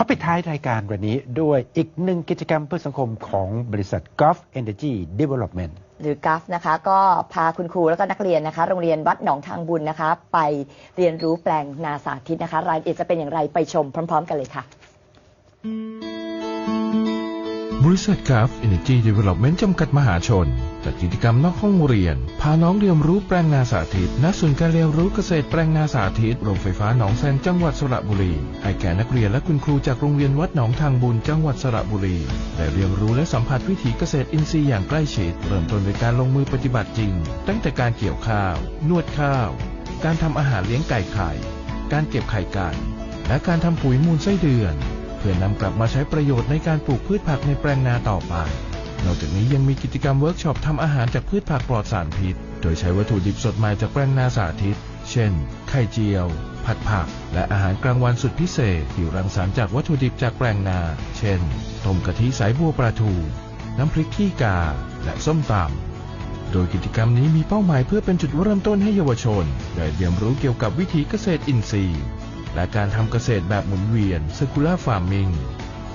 อปิดท้ายรายการวันนี้ด้วยอีกหนึ่งกิจกรรมเพื่อสังคมของบริษัท Gulf Energy Development หรือกัฟนะคะก็พาคุณครูแล้วก็นักเรียนนะคะ โรงเรียนวัดหนองทางบุญนะคะ ไปเรียนรู้แปลงนาสาธิตนะคะ รายละเอียดจะเป็นอย่างไรไปชมพร้อม ๆ กันเลยค่ะ บริษัทกราฟ Energy Development จำกัดมหาชน จัดกิจกรรมนอกห้องเรียน พาน้องเรียนรู้แปลงนาสาธิตณศูนย์การเรียนรู้เกษตรแปลงนาสาธิตโรงไฟฟ้าหนองแซนจังหวัดสระบุรี ให้แก่นักเรียนและคุณครูจากโรงเรียนวัดหนองทางบุญจังหวัดสระบุรี ได้เรียนรู้และสัมผัสวิถีเกษตรอินทรีย์อย่างใกล้ชิดเริ่มต้นด้วยการลงมือปฏิบัติจริง ตั้งแต่การเกี่ยวข้าว นวดข้าว การทำอาหารเลี้ยงไก่ไข่ การเก็บไข่ไก่และการทำปุ๋ยมูลไส้เดือน เพื่อนำกลับมาใช้ประโยชน์ในการปลูกพืชผักในแปลงนาต่อไป นอกจากนี้ยังมีกิจกรรมเวิร์กช็อปทำอาหารจากพืชผักปลอดสารพิษ โดยใช้วัตถุดิบสดใหม่จากแปลงนาสาธิต เช่น ไข่เจียว ผัดผัก และอาหารกลางวันสุดพิเศษที่รังสรรค์จากวัตถุดิบจากแปลงนา เช่น ต้มกะทิสายบัวปลาทู น้ำพริกขี้กา และส้มตำโดยกิจกรรมนี้มีเป้าหมายเพื่อเป็นจุดเริ่มต้นให้เยาวชน ได้เรียนรู้เกี่ยวกับวิถีเกษตรอินทรีย์ และการทำเกษตรแบบหมุนเวียน circular farming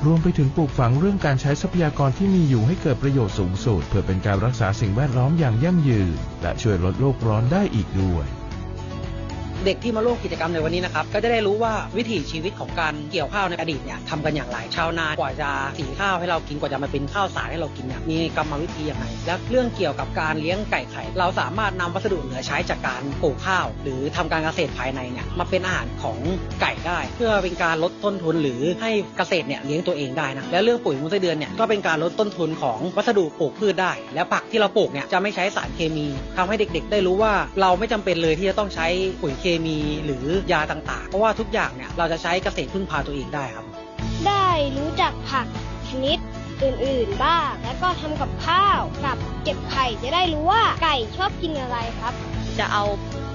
รวมไปถึงปลูกฝังเรื่องการใช้ทรัพยากรที่มีอยู่ให้เกิดประโยชน์สูงสุด เพื่อเป็นการรักษาสิ่งแวดล้อมอย่างยั่งยืน และช่วยลดโลกร้อนได้อีกด้วย เด็กที่มาร่วมกิจกรรมในวันนี้นะครับก็จะได้รู้ว่าวิถีชีวิตของการเกี่ยวข้าวในอดีตเนี่ยทำกันอย่างไรชาวนากว่าจะสีข้าวให้เรากินกว่าจะมาเป็นข้าวสารให้เรากินเนี่ยมีกรรมวิธีอย่างไรและเรื่องเกี่ยวกับการเลี้ยงไก่ไข่เราสามารถนำวัสดุเหลือใช้จากการปลูกข้าว หรือทำการเกษตรภายในเนี่ยมาเป็นอาหารของไก่ ได้ เพื่อเป็นการลดต้นทุนหรือให้เกษตรเนี่ยเลี้ยงตัวเองได้นะและเรื่องปุ๋ยมูลไส้เดือนเนี่ยก็เป็นการลดต้นทุนของวัสดุปลูกพืชได้ และผักที่เราปลูกเนี่ยจะไม่ใช้สารเคมีทำให้เด็กๆ ได้รู้ว่าเราไม่จำเป็นเลยที่จะต้องใช้ปุ๋ยเคมีหรือยาต่างๆ เพราะว่าทุกอย่างเนี่ยเราจะใช้เกษตรพึ่งพาตัวเองได้ครับ ได้รู้จักผักชนิดอื่นๆ บ้าง แล้วก็ทำกับข้าวกับเก็บไข่จะได้รู้ว่าไก่ชอบกินอะไรครับ จะเอา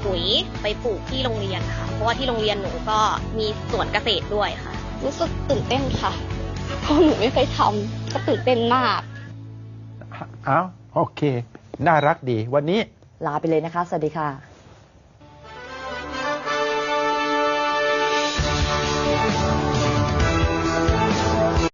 ปุ๋ยไปปลูกที่โรงเรียนค่ะ เพราะว่าที่โรงเรียนหนูก็มีสวนเกษตรด้วยค่ะ รู้สึกตื่นเต้นค่ะ เพราะหนูไม่เคยทำก็ตื่นเต้นมากอ้าวโอเค น่ารักดีวันนี้ลาไปเลยนะคะ สวัสดีค่ะ